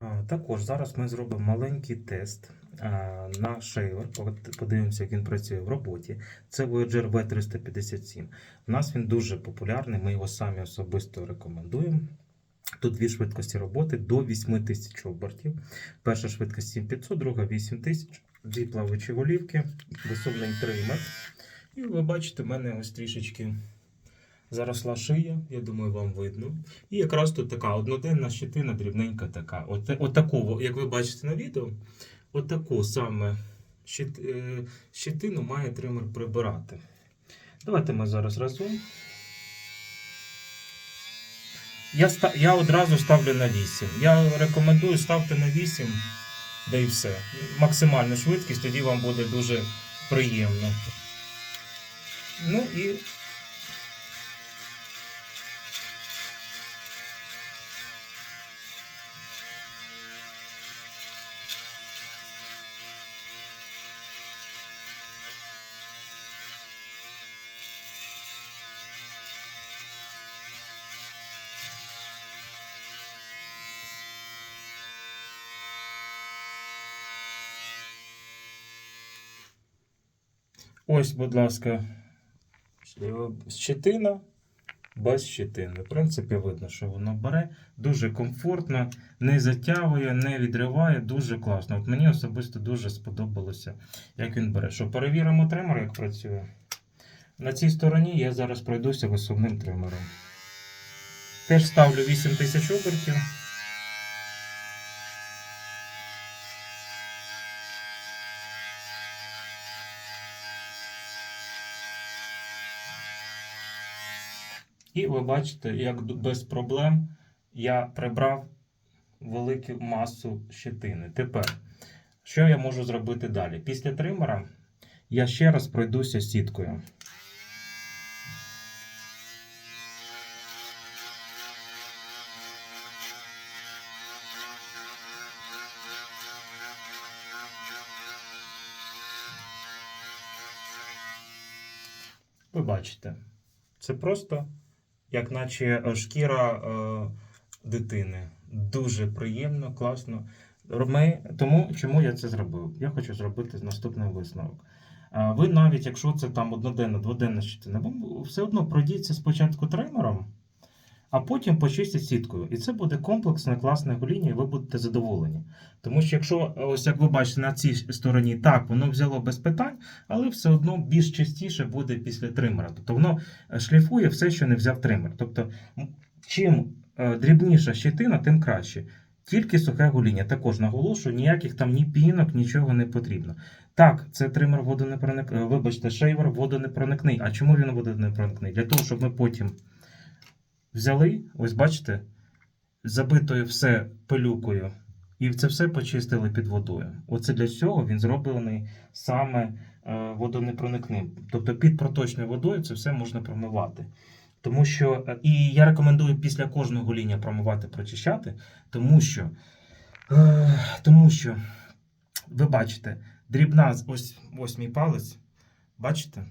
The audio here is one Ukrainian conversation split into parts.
А, Також зараз ми зробимо маленький тест на шейвер. Подивимося, як він працює в роботі. Це Voyager V357. У нас він дуже популярний, ми його самі особисто рекомендуємо. Тут дві швидкості роботи до 8000 обертів. Перша швидкість 7500, друга 8000. Дві плавучі голівки, висувний тример. І ви бачите, в мене ось трішечки заросла шия, я думаю, вам видно. І якраз тут така одноденна щетина, дрібненька така. От, от таку, як ви бачите на відео, от таку саме щит, е, щетину має тример прибирати. Давайте ми зараз разом. Я, я одразу ставлю на 8. Я рекомендую ставте на 8, да і все. Максимальну швидкість, тоді вам буде дуже приємно. Ну і ось, будь ласка, щетина без щетини. В принципі, видно, що воно бере. Дуже комфортно, не затягує, не відриває. Дуже класно. От мені особисто дуже сподобалося, як він бере. Що перевіримо тример, як працює. На цій стороні я зараз пройдуся висувним тримером. Теж ставлю 8000 обертів. І ви бачите, як без проблем я прибрав велику масу щетини. Тепер, що я можу зробити далі? Після тримера я ще раз пройдуся сіткою. Ви бачите, це просто як наче е, шкіра е, дитини. Дуже приємно, класно. Ми, тому чому я це зробив? Я хочу зробити наступний висновок. А Ви навіть, якщо це там одноденна, дводенна щитина, все одно пройдіться спочатку тримером, а потім почистіть сіткою. І це буде комплексне, класне гоління, і ви будете задоволені. Тому що якщо, ось як ви бачите, на цій стороні так, воно взяло без питань, але все одно більш частіше буде після тримера. Тобто воно шліфує все, що не взяв тример. Тобто, чим е, дрібніша щетина, тим краще. Тільки сухе гоління. Також наголошую, ніяких там ні пінок, нічого не потрібно. Так, це тример водонепроник... е, Вибачте, шейвер водонепроникний. А чому він водонепроникний? Для того, щоб ми потім взяли, ось бачите, забитою все пилюкою, і це все почистили під водою. Оце для цього він зроблений саме е, водонепроникним. Тобто під проточною водою це все можна промивати. Тому що, е, і я рекомендую після кожного гоління промивати, прочищати, тому що, е, тому що ви бачите, дрібна, ось, ось мій палець, бачите?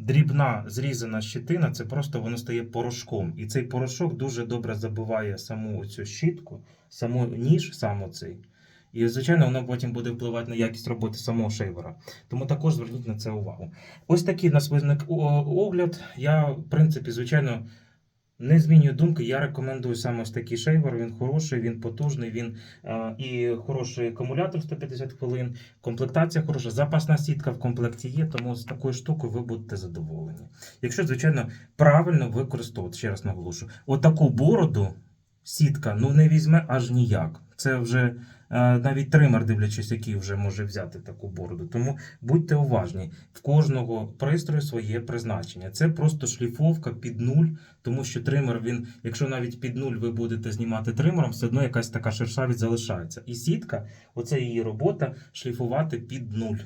Дрібна зрізана щитина, це просто воно стає порошком. І цей порошок дуже добре забиває саму цю щітку, саму ніж, саме цей. І, звичайно, воно потім буде впливати на якість роботи самого шейвера. Тому також зверніть на це увагу. Ось такий у нас виник огляд. Я, в принципі, звичайно, не змінюю думки. Я рекомендую саме ось такий шейвер. Він хороший, він потужний, він е, і хороший акумулятор 150 хвилин. Комплектація хороша, запасна сітка в комплекті є, тому з такою штукою ви будете задоволені. Якщо, звичайно, правильно використовувати, ще раз наголошую, отаку бороду сітка ну не візьме аж ніяк. Це вже навіть тример, дивлячись, який вже може взяти таку бороду. Тому будьте уважні, в кожного пристрою своє призначення. Це просто шліфовка під нуль, тому що тример, він, якщо навіть під нуль ви будете знімати тримером, все одно якась така шершавість залишається. І сітка, оце її робота шліфувати під нуль.